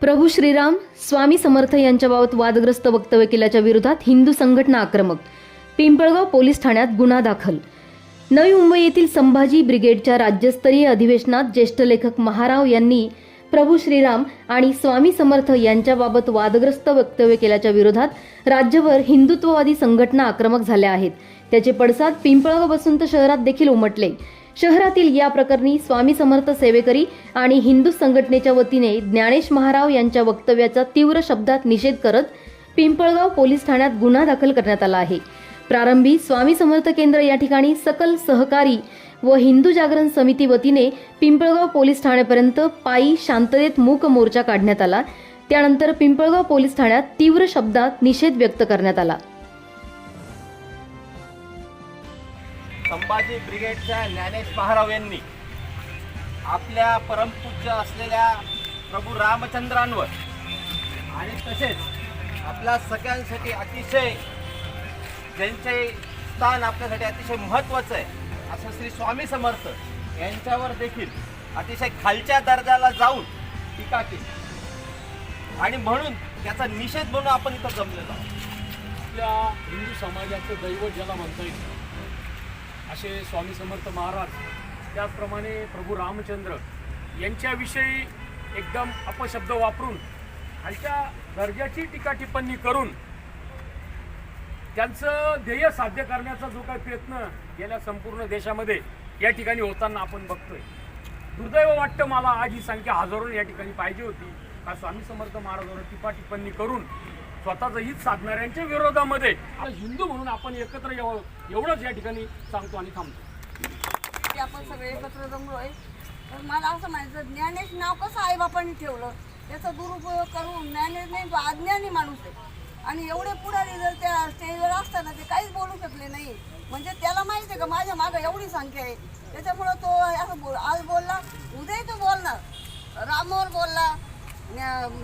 प्रभू श्रीराम स्वामी समर्थ यांच्याबाबत वादग्रस्त वक्तव्य केल्याच्या विरोधात हिंदू संघटना आक्रमक. पिंपळगाव पोलीस ठाण्यात गुन्हा दाखल. नवी मुंबई येथील संभाजी ब्रिगेडच्या राज्यस्तरीय अधिवेशनात ज्येष्ठ लेखक महाराव यांनी प्रभू श्रीराम आणि स्वामी समर्थ यांच्याबाबत वादग्रस्त वक्तव्य केल्याच्या विरोधात राज्यभर हिंदुत्ववादी संघटना आक्रमक झाल्या आहेत. त्याचे पडसाद पिंपळगाव बसंत शहरात देखील उमटले. शहरातील या प्रकरणी स्वामी समर्थ सेवेकरी आणि हिंदू संघटनेच्या वतीने ज्ञानेश महाराव यांच्या वक्तव्याचा तीव्र शब्दात निषेध करत पिंपळगाव पोलीस ठाण्यात गुन्हा दाखल करण्यात आला आहे. प्रारंभी स्वामी समर्थ केंद्र या ठिकाणी सकल सहकारी व हिंदू जागरण समिती वतीने पिंपळगाव पोलीस ठाण्यापर्यंत पायी शांततेत मूक मोर्चा काढण्यात आला. त्यानंतर पिंपळगाव पोलीस ठाण्यात तीव्र शब्दात निषेध व्यक्त करण्यात आला. संभाजी ब्रिगेडच्या ज्ञानेश महाराव यांनी आपल्या परमपूज्य असलेल्या प्रभू रामचंद्रांवर आणि तसेच आपल्या सगळ्यांसाठी अतिशय ज्यांचे स्थान आपल्यासाठी अतिशय महत्त्वाचं आहे असं श्री स्वामी समर्थ यांच्यावर देखील अतिशय खालच्या दर्जाला जाऊन टीका केली. आणि म्हणून त्याचा निषेध म्हणून आपण इथं जमलेलो आपल्या हिंदू समाजाचं दैवत ज्याला म्हणता येईल असे स्वामी समर्थ महाराज त्याचप्रमाणे प्रभू रामचंद्र यांच्याविषयी एकदम अपशब्द वापरून खालच्या दर्जाची टीका टिप्पणी करून त्यांचं ध्येय साध्य करण्याचा जो काही प्रयत्न गेल्या संपूर्ण देशामध्ये या ठिकाणी होताना आपण बघतोय. दुर्दैव वाटतं मला आज ही संख्या हजारो या ठिकाणी पाहिजे होती. का स्वामी समर्थ महाराजांवर टिपा टिप्पणी करून स्वतःचं हित साधणाऱ्यांच्या विरोधामध्ये हिंदू म्हणून आपण एकत्र यावं एवढंच या ठिकाणी सांगतो आणि थांबतो. की आपण सगळे एकत्र जमलोय तर मला असं म्हणायचं ज्ञानेश नाव कसं आईबापांनी ठेवलं? त्याचा दुरुपयोग करून ज्ञानेश नाही तो अज्ञानी माणूस आहे. आणि एवढे पुढारी जर त्या स्टेजवर असताना ते काहीच बोलू शकले नाही. म्हणजे त्याला माहिती आहे का माझ्या मागं एवढी संख्या आहे. त्याच्यामुळं तो असं बोल आज बोलला उद्याही तो बोलणार. रामावर बोलला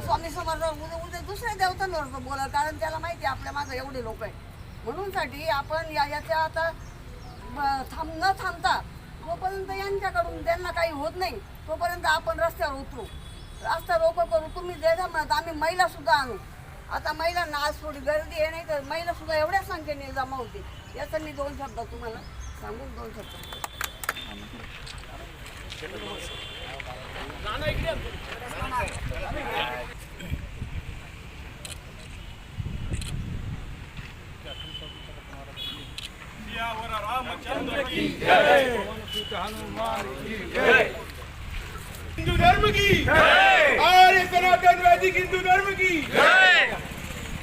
स्वामी समर्थ उद्या उद्या दुसऱ्या देवतांवर तो कारण त्याला माहिती आहे आपल्या मागं एवढे लोक आहे म्हणूनसाठी आपण या याच्या आता थांब न थांबता तोपर्यंत यांच्याकडून त्यांना काही होत नाही तोपर्यंत आपण रस्त्यावर उतरू. रस्ता रोको करू तुम्ही देता म्हणत आम्ही महिलासुद्धा आणू. आता महिलांना आज थोडी गर्दी आहे नाही तर महिला सुद्धा एवढ्या संख्येने जमा होती. याचं मी दोन शब्द तुम्हाला सांगून दोन शब्द हिंदू धर्म की आर्य सनातन वैदिक हिंदू धर्म की जय!